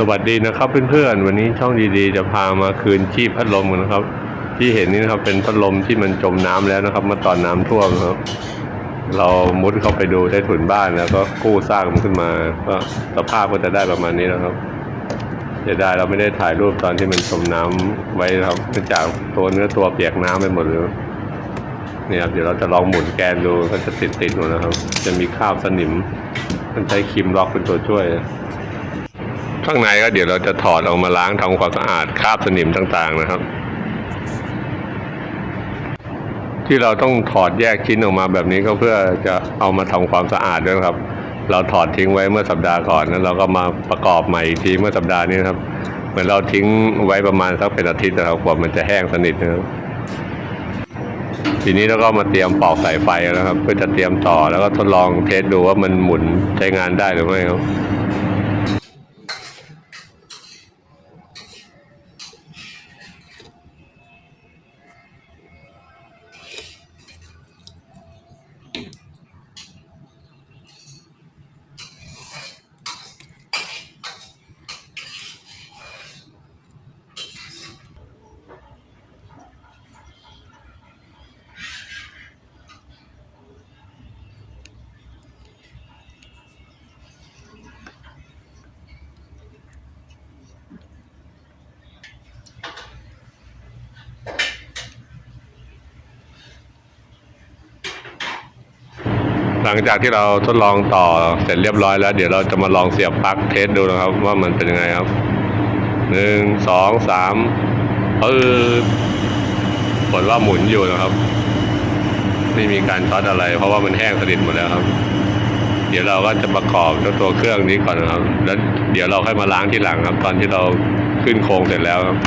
สวัสดีนะครับเพื่อนๆวันนี้ช่องดีๆ จะพามาคืนชีพพัดลมกันนะครับ ที่เห็นนี่นะครับเป็นพัดลมที่มันจมน้ำแล้วนะครับเมื่อตอนน้ำท่วมครับ เรามุดเข้าไปดูใต้ถุนบ้านแล้วก็กู้ซากมันขึ้นมา ก็สภาพก็จะได้ประมาณนี้นะครับเสียดายเราไม่ได้ถ่ายรูปตอนที่มันจมน้ำไว้ครับเนื่องจากตัวเนื้อตัวเปียกน้ำไปหมดเลยเนี่ยครับเดี๋ยวเราจะลองหมุนแกนดูก็จะติดติดๆหมดนะครับ จะมีคราบสนิม มันใช้ครีมล็อกเป็นตัวช่วย ข้างในก็เดี๋ยวเราจะถอดออกมาล้างทำความสะอาดคราบสนิมต่างๆนะครับ ที่เราต้องถอดแยกชิ้นออกมาแบบนี้ก็เพื่อจะเอามาทำความสะอาดด้วยครับ เราถอดทิ้งไว้เมื่อสัปดาห์ก่อนแล้วเราก็มาประกอบใหม่อีกทีเมื่อสัปดาห์นี้ครับ เหมือนเราทิ้งไว้ประมาณสักเป็นอาทิตย์นะครับกว่ามันจะแห้งสนิทนะครับทีนี้เราก็มาเตรียมปอกสายไฟนะครับเพื่อจะเตรียมต่อแล้วก็ทดลองเทสดูว่ามันหมุนใช้งานได้หรือไม่ครับ หลังจากที่เราทดลองต่อเสร็จเรียบร้อยแล้ว เดี๋ยวเราจะมาลองเสียบปลั๊กเทสดูนะครับ ว่ามันเป็นยังไงครับหนึ่งสองสามปืดผลว่าหมุนอยู่นะครับ ไม่มีการช็อตอะไร เพราะว่ามันแห้งสนิทหมดแล้วครับ เดี๋ยวเราก็จะประกอบเจ้าตัวเครื่องนี้ก่อนนะครับ แล้วเดี๋ยวเราค่อยมาล้างที่หลังครับ ตอนที่เราขึ้นโครงเสร็จแล้วครับ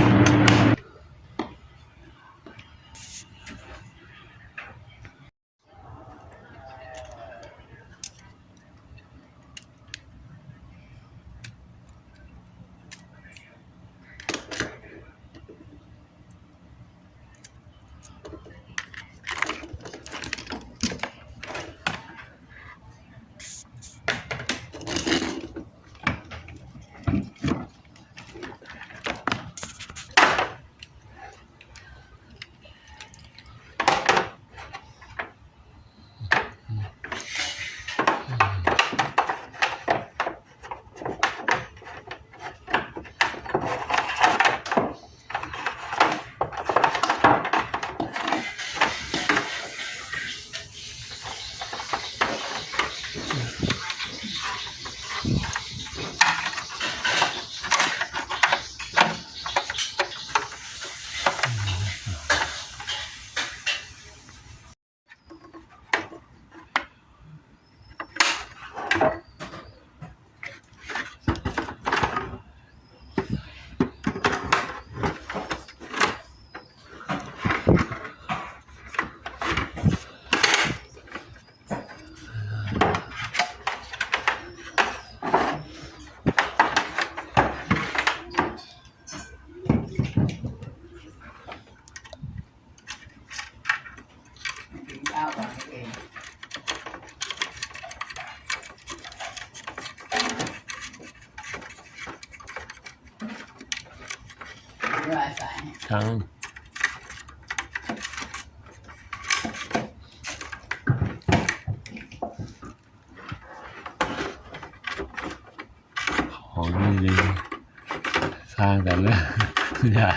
ทั้งของนี่ดีสร้างกันเลยอย่า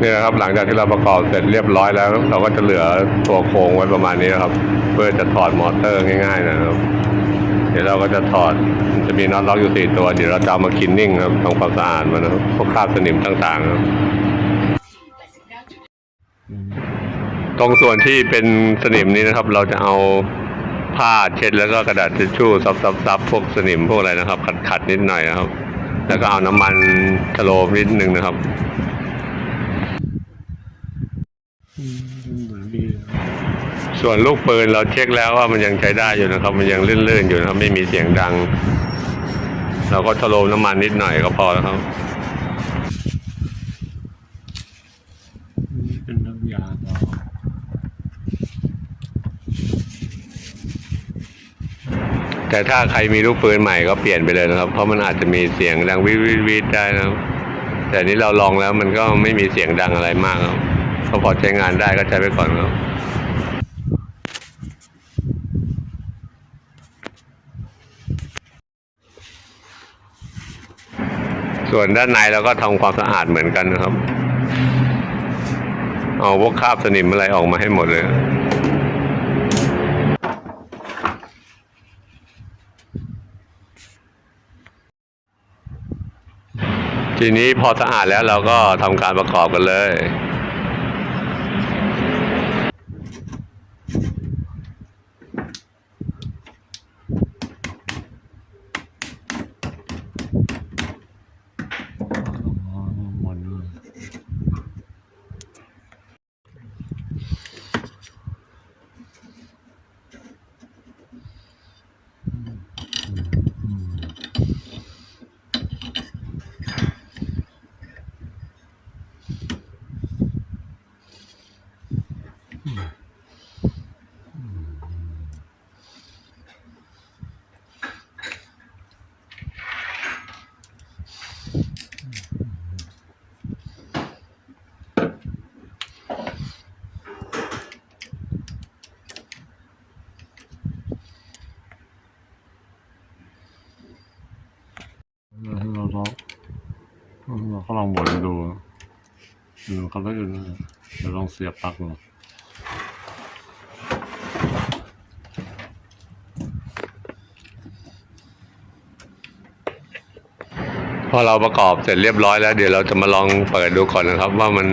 นี่นะครับหลังจากที่เราประกอบเสร็จเรียบร้อยแล้ว เราก็จะเหลือตัวโครงไว้ประมาณนี้นะครับ เพื่อจะถอดมอเตอร์ง่าย ๆ นะครับ ดี๋ยวเราก็จะถอดจะมีน็อตล็อกอยู่สี่ตัว เดี๋ยวเราจะเอามาคินนิ่งครับทำความสะอาดมันนะครับพวกคราบสนิมต่างๆครับตรงส่วนที่เป็นสนิมนี้นะครับ เราจะเอาผ้าเช็ดแล้วก็กระดาษทิชชู่ซับๆๆพวกสนิมพวกอะไรนะครับ ขัดๆนิดหน่อยนะครับ แล้วก็เอาน้ำมันชโลมนิดนึงนะครับเหมือนดี ส่วนลูกปืนเราเช็คแล้วว่ามันยังใช้ได้อยู่นะครับ มันยังลื่นๆอยู่นะครับ ไม่มีเสียงดัง เราก็ชโลมน้ำมันนิดหน่อยก็พอแล้วครับเป็นน้ำยาเราแต่ถ้าใครมีลูกปืนใหม่ก็เปลี่ยนไปเลยนะครับ เพราะมันอาจจะมีเสียงดังวิดวิดวิดได้นะครับ แต่นี้เราลองแล้วมันก็ไม่มีเสียงดังอะไรมากครับก็พอใช้งานได้ก็ใช้ไปก่อนครับ ส่วนด้านในเราก็ทำความสะอาดเหมือนกันนะครับ เอาพวกคราบสนิมอะไรออกมาให้หมดเลยทีนี้พอสะอาดแล้วเราก็ทำการประกอบกันเลย อ๋อหมดเลย เราให้เราลองเราก็ลองบนดูดูเขาแล้วอยู่นะเดี๋ยวลองเสียบปลั๊กดูพอเราประกอบเสร็จเรียบร้อยแล้วเดี๋ยวเราจะมาลองเปิดดูก่อนนะครับ ว่ามัน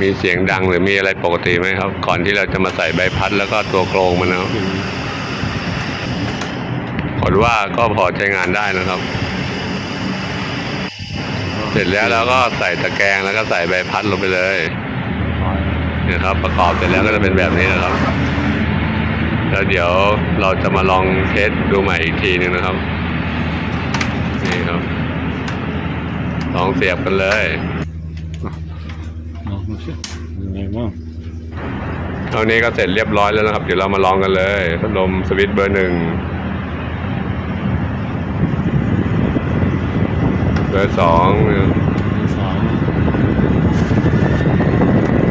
มีเสียงดังหรือมีอะไรปกติไหมครับ ก่อนที่เราจะมาใส่ใบพัดแล้วก็ตัวโครงมันนะครับผลว่าก็พอใช้งานได้นะครับ เสร็จแล้วเราก็ใส่ตะแกรงแล้วก็ใส่ใบพัดลงไปเลยนะครับประกอบเสร็จแล้วก็จะเป็นแบบนี้นะครับ แล้วเดี๋ยวเราจะมาลองเทสดูใหม่อีกทีหนึงนะครับนี่ครับลองเสียบกันเลยลองดูสิยังไงบ้างเท่านี้ก็เสร็จเรียบร้อยแล้วนะครับ เดี๋ยวเรามาลองกันเลยพัดลมสวิตช์เบอร์หนึ่ง บอร์สอง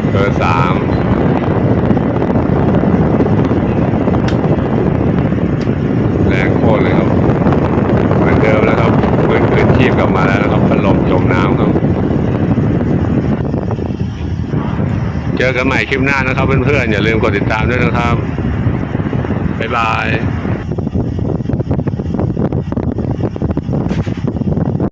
เบอร์สามแรงโคตรเลยครับ เหมือนเดิมแล้วครับฟื้นคืนชีพกลับมาแล้วนะครับพัดลมจมน้ำครับ เจอกันใหม่คลิปหน้านะครับเพื่อนๆ อย่าลืมกดติดตามด้วยนะครับ บ๊ายบาย